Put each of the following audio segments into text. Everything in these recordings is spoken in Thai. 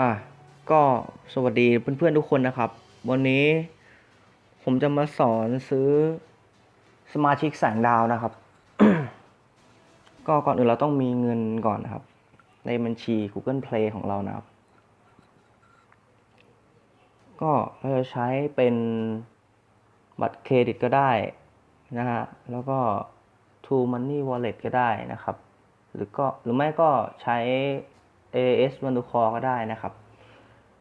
อะก็สวัสดีเพื่อนๆทุกคนนะครับ วันนี้ผมจะมาสอนซื้อสมาชิกแสงดาวนะครับ ก็ก่อนอื่นเราต้องมีเงินก่อนนะครับ ในบัญชี Google Play ของเรานะครับ ก็เราจะใช้เป็นบัตรเครดิตก็ได้นะฮะแล้วก็ True Money Wallet ก็ได้นะครับ หรือก็หรือไม่ก็ใช้ AS m a n u c o r ก็ได้นะครับ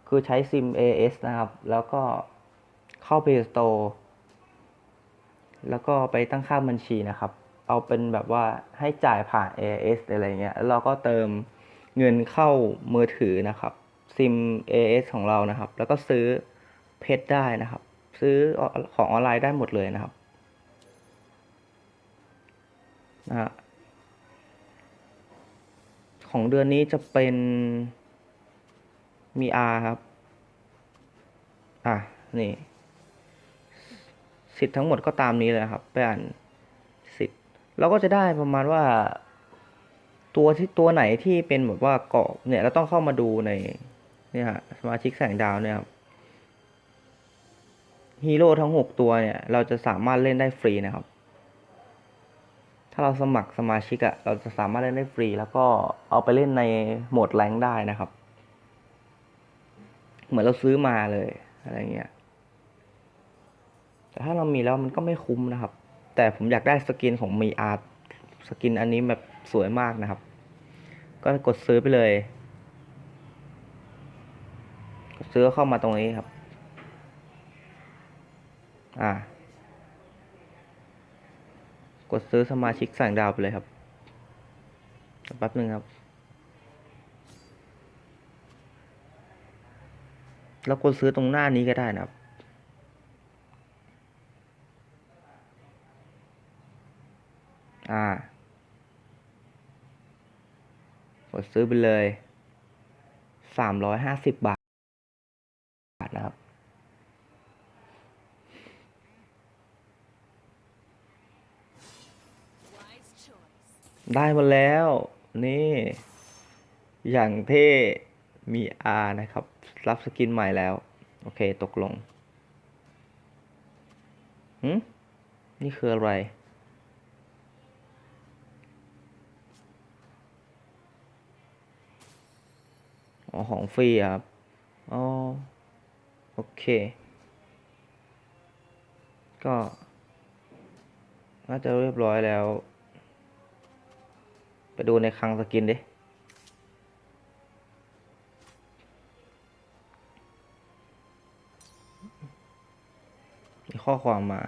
คือใช้ซิม AS นะครับ แล้วก็เข้า Play Store แล้วก็ไปตั้งค่าบัญชีนะครับ เอาเป็นแบบว่าให้จ่ายผ่าน AS อะไรเงี้ย แล้วเราก็เติมเงินเข้ามือถือนะครับ ซิม AS ของเรานะครับ แล้วก็ซื้อเพชรได้นะครับ ซื้อของออนไลน์ได้หมดเลยนะครับนะฮะ ของเดือนนี้จะเป็นมี R ครับ อะ นี่ สิทธิ์ทั้งหมดก็ตามนี้เลยครับ ไปอ่านสิทธิ์เราก็จะได้ประมาณว่า ตัวที่ตัวไหนที่เป็นแบบว่าเกาะเนี่ย เราต้องเข้ามาดูใน เนี่ยฮะสมาชิกแสงดาวเนี่ยครับฮีโร่ทั้งหกตัวเนี่ย เราจะสามารถเล่นได้ฟรีนะครับ ถ้าเราสมัครสมาชิกอะเราจะสามารถเล่นได้ฟรี แล้วก็เอาไปเล่นในโหมดแรงได้นะครับ เหมือนเราซื้อมาเลยอะไรเงี้ยแต่ถ้าเรามีแล้วมันก็ไม่คุ้มนะครับ แต่ผมอยากได้สกินของมีอาร์ตสกินอันนี้แบบสวยมากนะครับ ก็กดซื้อไปเลย กดซื้อเข้ามาตรงนี้ครับ อ่า กดซื้อสมาชิกสั่งดาวไปเลยครับแป๊บหนึ่งครับแล้วกดซื้อตรงหน้านี้ก็ได้นะครับ อ่า กดซื้อไปเลยสามร้อยห้าสิบบาทนะครับ ได้มาแล้ว นี่ อย่างเท่ มี R นะครับ รับสกินใหม่แล้ว โอเค ตกลงหืมนี่คืออะไร อ๋อ ของฟรีครับ อ๋อ โอเค ก็ น่าจะเรียบร้อยแล้ว ไปดูในคลังสกินดิมีข้อความมา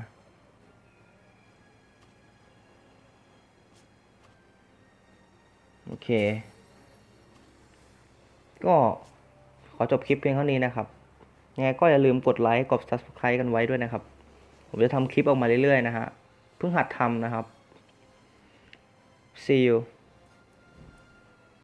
โอเค ก็ขอจบคลิปเพียงเท่านี้นะครับยังไงก็อย่าลืมกดไลค์ กด subscribe กันไว้ด้วยนะครับ ผมจะทำคลิปออกมาเรื่อยๆนะฮะ เพิ่งหัดทำนะครับ see you